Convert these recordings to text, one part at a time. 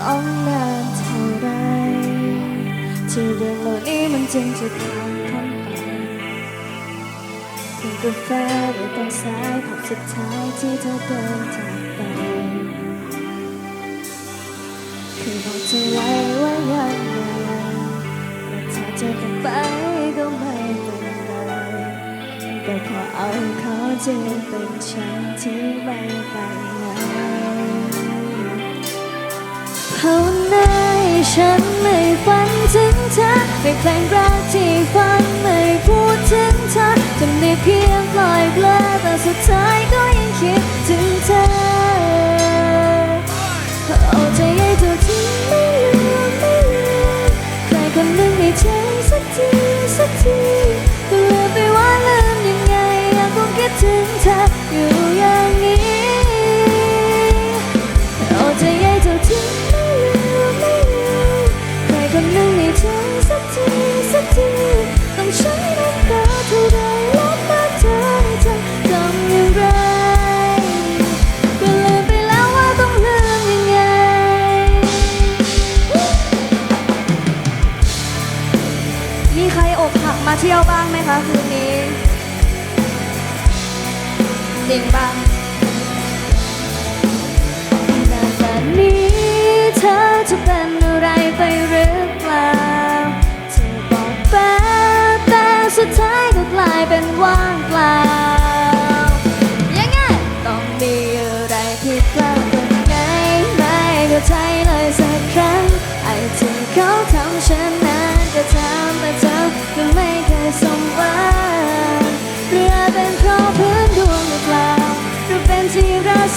ต้องนานเท่าไรที่เรื่องเหล่านี้มันจึงจะผ่านพ้นไปกินกาแฟในตอนสายพบสุดท้ายที่เธอเดินจากไปคือบอกเธอไว้ว่ายังไงและถ้าเจอกันไปก็ไม่เป็นไรแต่พอเอาเขาจริงเป็นฉันที่ไม่ไปไหน ภาวนาให้ฉันไม่ฝันถึงเธอไม่เพลงรักที่ฟังไม่พูดถึงเธอจนได้เพียงปล่อยเบลอแต่สุดท้ายาบ้างไหมคะคืนนี้ จริงบ้างนานแบบนี้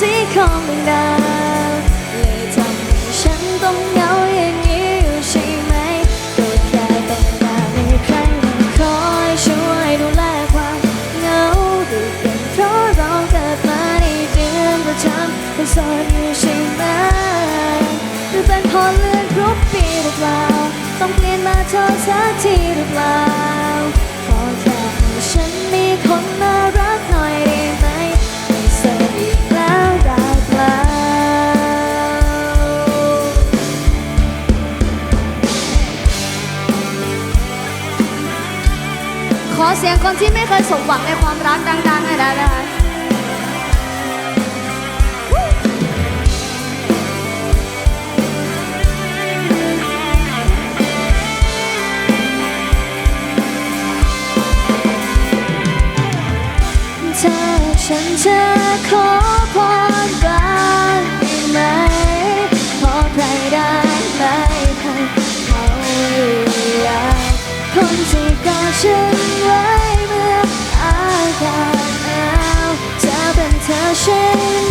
ที่ราศีของดาวเลยทำให้ฉันต้องเหงาอย่างนี้อยู่ใช่ไหมก็แค่ต้องการให้ใครมาคอยช่วยดูแลความเหงาดูเป็นเพราะเราเกิดมาในเดือนประจำเป็นโสดอยู่ใช่ไหมหรือเป็นพอเลือนรบปีหรือเปล่าต้องเปลี่ยนมาเธอสักทีหรือเปล่า อเสียงคนที่ไม่เคยสมหวังในความรักดังๆหน่อยได้ไหมคะถ้าฉันจะขอพรบ้างได้ไหมขอใครได้ไหมให้เขาอยากคนที่กอดฉัน เ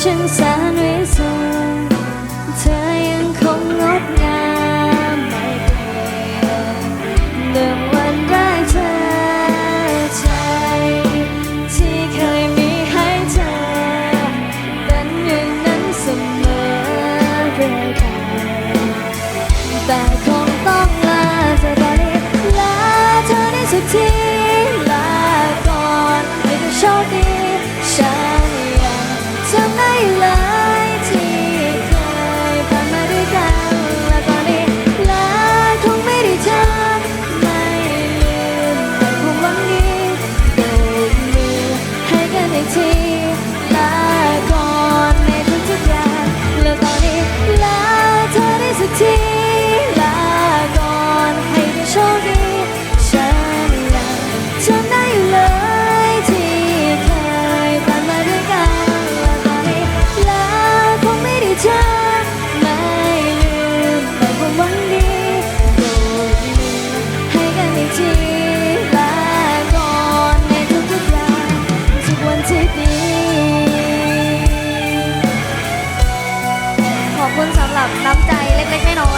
เธอช่างแสนวิเศษเธอยังคงงดงามไม่เปลี่ยนเดิมวันแรกเธอใจที่เคยมีให้เธอ เป็นอย่างนั้นเสมอเรื่อยไปแต่คงต้องลาเธอตอนนี้ลาเธอได้สักที ล็กๆน้อย